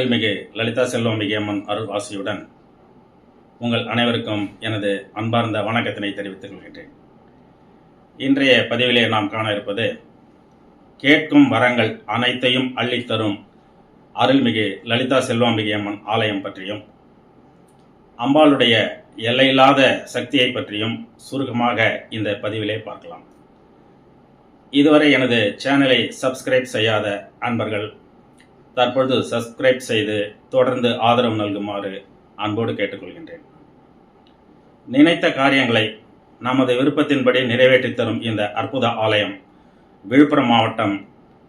அருள்மிகு லலிதா செல்வமிகு அம்மன் அருள் ஆசியுடன் உங்கள் அனைவருக்கும் எனது அன்பார்ந்த வணக்கத்தினை தெரிவித்துக் கொள்கின்றேன். இன்றைய பதிவிலே நாம் காண இருப்பது கேட்கும் வரங்கள் அனைத்தையும் அள்ளித்தரும் அருள்மிகு லலிதா செல்வாம்பிகை அம்மன் ஆலயம் பற்றியும் அம்பாளுடைய எல்லையில்லாத சக்தியை பற்றியும் சுருக்கமாக இந்த பதிவிலே பார்க்கலாம். இதுவரை எனது சேனலை சப்ஸ்கிரைப் செய்யாத அன்பர்கள் தற்பொழுது சப்ஸ்கிரைப் செய்து தொடர்ந்து ஆதரவு நல்குமாறு அன்போடு கேட்டுக்கொள்கின்றேன். நினைத்த காரியங்களை நமது விருப்பத்தின்படி நிறைவேற்றித் தரும் இந்த அற்புத ஆலயம் விழுப்புரம் மாவட்டம்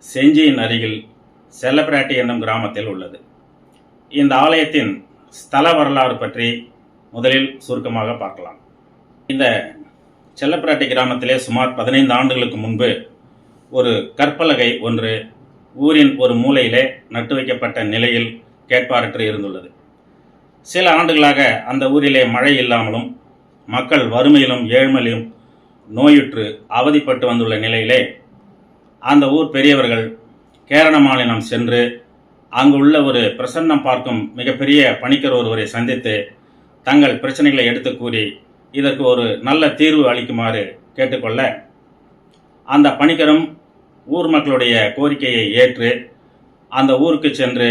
செஞ்சியின் அருகில் செல்லப்பிராட்டி என்னும் கிராமத்தில் உள்ளது. இந்த ஆலயத்தின் ஸ்தல வரலாறு பற்றி முதலில் சுருக்கமாக பார்க்கலாம். இந்த செல்லப்பிராட்டி கிராமத்திலே சுமார் பதினைந்து ஆண்டுகளுக்கு முன்பு ஒரு கற்பலகை ஒன்று ஊரின் ஒரு மூலையிலே நட்டு வைக்கப்பட்ட நிலையில் கேட்பாரற்று இருந்துள்ளது. சில ஆண்டுகளாக அந்த ஊரிலே மழை இல்லாமலும் மக்கள் வறுமையிலும் ஏழ்மையிலும் நோயுற்று அவதிப்பட்டு வந்துள்ள நிலையிலே அந்த ஊர் பெரியவர்கள் கேரள மாநிலம் சென்று அங்கு உள்ள ஒரு பிரசன்னம் பார்க்கும் மிகப்பெரிய பணிக்கர் ஒருவரை சந்தித்து தங்கள் பிரச்சனைகளை எடுத்து கூறி இதற்கு ஒரு நல்ல தீர்வு அளிக்குமாறு கேட்டுக்கொள்ள அந்த பணிக்கரும் ஊர் மக்களுடைய கோரிக்கையை ஏற்று அந்த ஊருக்கு சென்று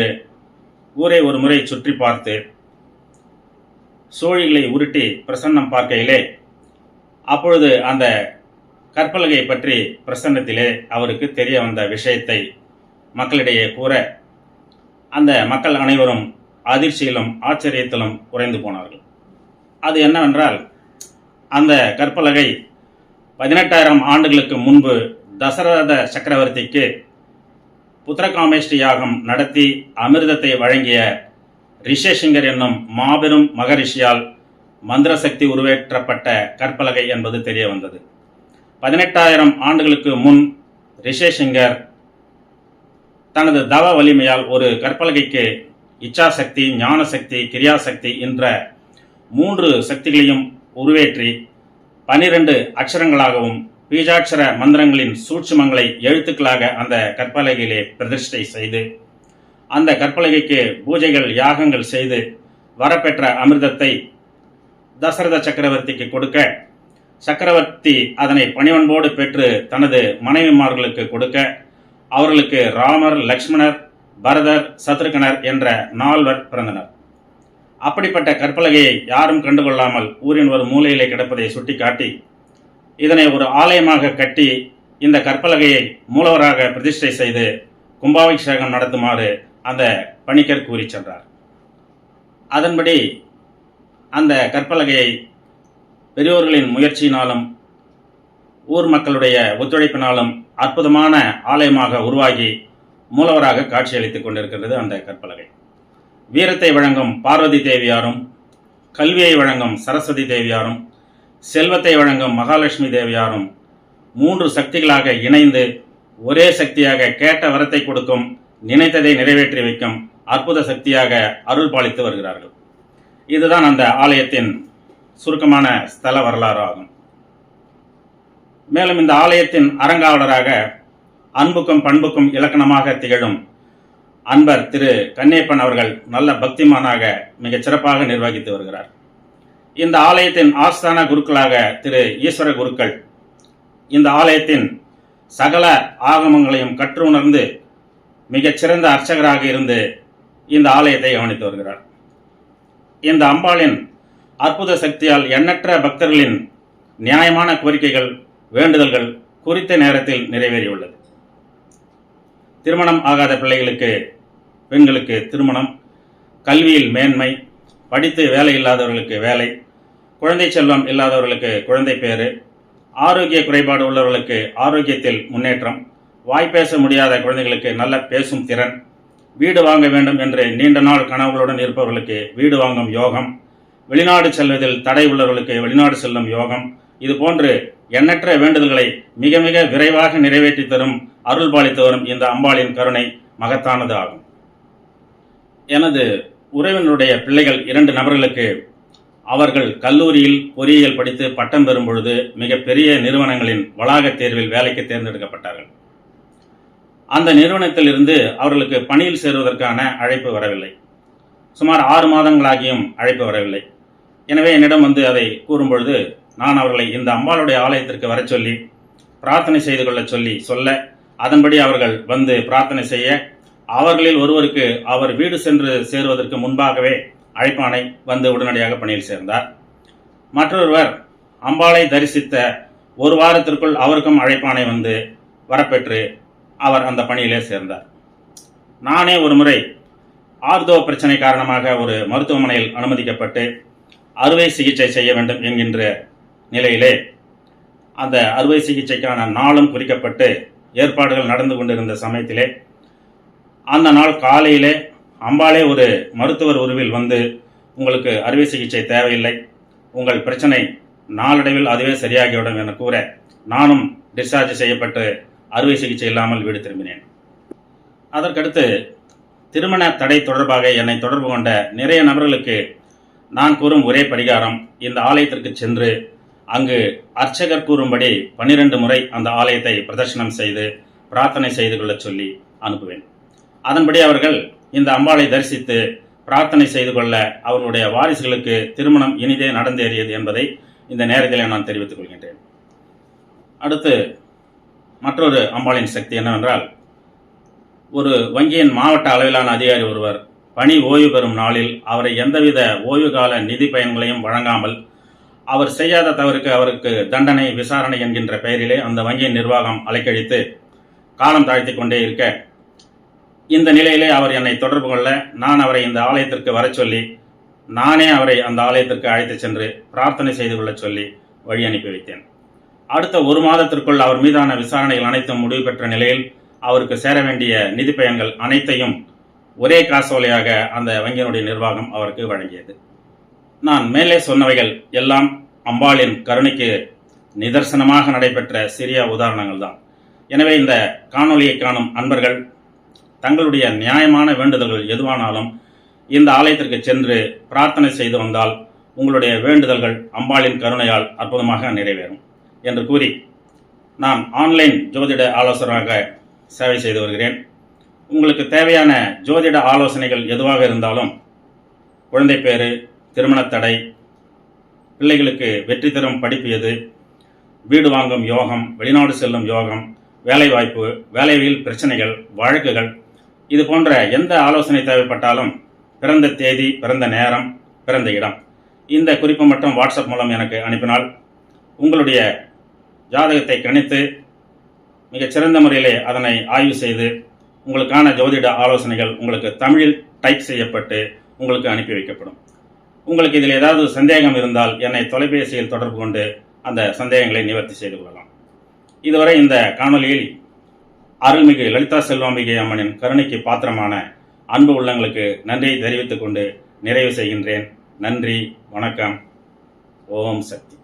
ஊரை ஒரு முறை சுற்றி பார்த்து சோழிகளை உருட்டி பிரசன்னம் பார்க்கையிலே அப்பொழுது அந்த கற்பலகை பற்றி பிரசன்னத்திலே அவருக்கு தெரிய வந்த விஷயத்தை மக்களிடையே கூற அந்த மக்கள் அனைவரும் அதிர்ச்சியிலும் ஆச்சரியத்திலும் குறைந்து போனார்கள். அது என்னவென்றால் அந்த கற்பலகை பதினெட்டாயிரம் ஆண்டுகளுக்கு முன்பு தசரத சக்கரவர்த்திக்கு புத்திரகாமேஷ்டி யாகம் நடத்தி அமிர்தத்தை வழங்கிய ரிஷேசிங்கர் என்னும் மாபெரும் மகரிஷியால் மந்திர சக்தி உருவேற்றப்பட்ட கற்பலகை என்பது தெரிய வந்தது. பதினெட்டாயிரம் ஆண்டுகளுக்கு முன் ரிஷேசிங்கர் தனது தவ வலிமையால் ஒரு கற்பலகைக்கு இச்சாசக்தி ஞானசக்தி கிரியாசக்தி என்ற மூன்று சக்திகளையும் உருவேற்றி பனிரெண்டு அக்ஷரங்களாகவும் பீஜாட்சர மந்திரங்களின் சூட்சுமங்களை எழுத்துக்களாக அந்த கற்பலகையிலே பிரதிஷ்டை செய்து அந்த கற்பலகைக்கு பூஜைகள் யாகங்கள் செய்து வரப்பெற்ற அமிர்தத்தை தசரத சக்கரவர்த்திக்கு கொடுக்க சக்கரவர்த்தி அதனை பணிவன்போடு பெற்று தனது மனைவிமார்களுக்கு கொடுக்க அவர்களுக்கு ராமர் லக்ஷ்மணர் பரதர் சத்ருகனர் என்ற நால்வர் பிறந்தனர். அப்படிப்பட்ட கற்பலகையை யாரும் கண்டுகொள்ளாமல் ஊரின் ஒரு மூலையிலே கிடப்பதை சுட்டிக்காட்டி இதனை ஒரு ஆலயமாக கட்டி இந்த கற்பலகையை மூலவராக பிரதிஷ்டை செய்து கும்பாபிஷேகம் நடத்துமாறு அந்த பணிக்கர் கூறி சென்றார். அதன்படி அந்த கற்பலகையை பெரியோர்களின் முயற்சியினாலும் ஊர் மக்களுடைய ஒத்துழைப்பினாலும் அற்புதமான ஆலயமாக உருவாகி மூலவராக காட்சியளித்துக் கொண்டிருக்கிறது அந்த கற்பலகை. வீரத்தை வழங்கும் பார்வதி தேவியாரும் கல்வியை வழங்கும் சரஸ்வதி தேவியாரும் செல்வத்தை வழங்கும் மகாலட்சுமி தேவியாரும் மூன்று சக்திகளாக இணைந்து ஒரே சக்தியாக கேட்ட வரத்தை கொடுக்கும் நினைத்ததை நிறைவேற்றி வைக்கும் அற்புத சக்தியாக அருள் பாலித்து வருகிறார்கள். இதுதான் அந்த ஆலயத்தின் சுருக்கமான ஸ்தல வரலாறு ஆகும். மேலும் இந்த ஆலயத்தின் அறங்காவலராக அன்புக்கும் பண்புக்கும் இலக்கணமாக திகழும் அன்பர் திரு கண்ணேப்பன் அவர்கள் நல்ல பக்திமானாக மிகச் சிறப்பாக நிர்வகித்து வருகிறார். இந்த ஆலயத்தின் ஆஸ்தான குருக்களாக திரு ஈஸ்வர குருக்கள். இந்த ஆலயத்தின் சகல ஆகமங்களையும் கற்று உணர்ந்து மிகச்சிறந்த அர்ச்சகராக இருந்து இந்த ஆலயத்தை கவனித்து வருகிறார். இந்த அம்பாளின் அற்புத சக்தியால் எண்ணற்ற பக்தர்களின் நியாயமான கோரிக்கைகள் வேண்டுதல்கள் குறித்த நேரத்தில் நிறைவேறியுள்ளது. திருமணம் ஆகாத பிள்ளைகளுக்கு பெண்களுக்கு திருமணம் கல்வியில் மேன்மை படித்து வேலை இல்லாதவர்களுக்கு வேலை குழந்தை செல்வம் இல்லாதவர்களுக்கு குழந்தை பேறு ஆரோக்கிய குறைபாடு உள்ளவர்களுக்கு ஆரோக்கியத்தில் முன்னேற்றம் வாய் பேச முடியாத குழந்தைகளுக்கு நல்ல பேசும் திறன் வீடு வாங்க வேண்டும் என்று நீண்ட நாள் கனவுகளுடன் இருப்பவர்களுக்கு வீடு வாங்கும் யோகம் வெளிநாடு செல்வதில் தடை உள்ளவர்களுக்கு வெளிநாடு செல்லும் யோகம் இது போன்று எண்ணற்ற வேண்டுதல்களை மிக மிக விரைவாக நிறைவேற்றி தரும் அருள் பாலித்து வரும் இந்த அம்பாளின் கருணை மகத்தானது ஆகும். எனது உறவினுடைய பிள்ளைகள் இரண்டு நபர்களுக்கு அவர்கள் கல்லூரியில் பொறியியல் படித்து பட்டம் பெறும் பொழுது மிகப்பெரிய நிறுவனங்களின் வளாகத் தேர்வில் வேலைக்கு தேர்ந்தெடுக்கப்பட்டார்கள். அந்த நிறுவனத்திலிருந்து அவர்களுக்கு பணியில் சேருவதற்கான அழைப்பு வரவில்லை. சுமார் ஆறு மாதங்களாகியும் அழைப்பு வரவில்லை. எனவே என்னிடம் வந்து அதை கூறும்பொழுது நான் அவர்களை இந்த அம்பாளுடைய ஆலயத்திற்கு வரச் சொல்லி பிரார்த்தனை செய்து கொள்ளச் சொல்லி சொல்ல அதன்படி அவர்கள் வந்து பிரார்த்தனை செய்ய அவர்களில் ஒருவருக்கு அவர் வீடு சென்று சேருவதற்கு முன்பாகவே அழைப்பானை வந்து உடனடியாக பணியில் சேர்ந்தார். மற்றொருவர் அம்பாளை தரிசித்த ஒரு வாரத்திற்குள் அவருக்கும் அழைப்பானை வந்து வரப்பெற்று அவர் அந்த பணியிலே சேர்ந்தார். நானே ஒரு முறை ஆர்தோ பிரச்சனை காரணமாக ஒரு மருத்துவமனையில் அனுமதிக்கப்பட்டு அறுவை சிகிச்சை செய்ய வேண்டும் என்கின்ற நிலையிலே அந்த அறுவை சிகிச்சைக்கான நாளும் குறிக்கப்பட்டு ஏற்பாடுகள் நடந்து கொண்டிருந்த சமயத்திலே அந்த நாள் காலையிலே அம்பாளே ஒரு மருத்துவர் உருவில் வந்து உங்களுக்கு அறுவை சிகிச்சை தேவையில்லை. உங்கள் பிரச்சனை நாளடைவில் அதுவே சரியாகிவிடும் என கூற நானும் டிஸ்சார்ஜ் செய்யப்பட்டு அறுவை சிகிச்சை இல்லாமல் வீடு திரும்பினேன். அதற்கடுத்து திருமண தடை தொடர்பாக என்னை தொடர்பு கொண்ட நிறைய நபர்களுக்கு நான் கூறும் ஒரே பரிகாரம் இந்த ஆலயத்திற்கு சென்று அங்கு அர்ச்சகர் கூறும்படி பன்னிரண்டு முறை அந்த ஆலயத்தை பிரதர்ஷனம் செய்து பிரார்த்தனை செய்து கொள்ளச் சொல்லி அனுப்புவேன். அதன்படி அவர்கள் இந்த அம்பாளை தரிசித்து பிரார்த்தனை செய்து கொள்ள அவர்களுடைய வாரிசுகளுக்கு திருமணம் இனிதே நடந்தேறியது என்பதை இந்த நேரத்தில் நான் தெரிவித்துக் கொள்கின்றேன். அடுத்து மற்றொரு அம்பாளின் சக்தி என்னவென்றால் ஒரு வங்கியின் மாவட்ட அளவிலான அதிகாரி ஒருவர் பணி ஓய்வு பெறும் நாளில் அவரை எந்தவித ஓய்வு கால நிதி பயன்களையும் வழங்காமல் அவர் செய்யாத தவறுக்கு அவருக்கு தண்டனை விசாரணை என்கின்ற பெயரிலே அந்த வங்கியின் நிர்வாகம் அலைக்கழித்து காலம் தாழ்த்தி கொண்டே இருக்க இந்த நிலையிலே அவர் என்னை தொடர்பு கொள்ள நான் அவரை இந்த ஆலயத்திற்கு வரச் சொல்லி நானே அவரை அந்த ஆலயத்திற்கு அழைத்துச் சென்று பிரார்த்தனை செய்து கொள்ள சொல்லி வழி அனுப்பி வைத்தேன். அடுத்த ஒரு மாதத்திற்குள் அவர் மீதான விசாரணைகள் அனைத்தும் முடிவு பெற்ற நிலையில் அவருக்கு சேர வேண்டிய நிதி பயன்கள் அனைத்தையும் ஒரே காசோலையாக அந்த வங்கியினுடைய நிர்வாகம் அவருக்கு வழங்கியது. நான் மேலே சொன்னவைகள் எல்லாம் அம்பாளின் கருணைக்கு நிதர்சனமாக நடைபெற்ற சிறிய உதாரணங்கள் தான் எனவே இந்த காணொலியை காணும் அன்பர்கள் தங்களுடைய நியாயமான வேண்டுதல்கள் எதுவானாலும் இந்த ஆலயத்திற்கு சென்று பிரார்த்தனை செய்து வந்தால் உங்களுடைய வேண்டுதல்கள் அம்பாளின் கருணையால் அற்புதமாக நிறைவேறும் என்று கூறி நான் ஆன்லைன் ஜோதிட ஆலோசகராக சேவை செய்து வருகிறேன். உங்களுக்கு தேவையான ஜோதிட ஆலோசனைகள் எதுவாக இருந்தாலும் குழந்தை பேரு திருமணத்தடை பிள்ளைகளுக்கு வெற்றி தரும் படிப்பு எது வீடு வாங்கும் யோகம் வெளிநாடு செல்லும் யோகம் வேலைவாய்ப்பு வேலையில் பிரச்சனைகள் வழக்குகள் இது போன்ற எந்த ஆலோசனை தேவைப்பட்டாலும் பிறந்த தேதி பிறந்த நேரம் பிறந்த இடம். இந்த குறிப்பு மட்டும் வாட்ஸ்அப் மூலம் எனக்கு அனுப்பினால் உங்களுடைய ஜாதகத்தை கணித்து மிகச்சிறந்த முறையிலே அதனை ஆய்வு செய்து உங்களுக்கான ஜோதிட ஆலோசனைகள் உங்களுக்கு தமிழில் டைப் செய்யப்பட்டு உங்களுக்கு அனுப்பி வைக்கப்படும். உங்களுக்கு இதில் ஏதாவது சந்தேகம் இருந்தால் என்னை தொலைபேசியில் தொடர்பு கொண்டு அந்த சந்தேகங்களை நிவர்த்தி செய்து கொள்ளலாம். இதுவரை இந்த காணொலியில் அருள்மிகு லலிதா செல்வாம்பிகை அம்மனின் கருணைக்கு பாத்திரமான அன்பு உள்ளங்களுக்கு நன்றியை தெரிவித்துக் கொண்டு நிறைவு செய்கின்றேன். நன்றி வணக்கம். ஓம் சக்தி.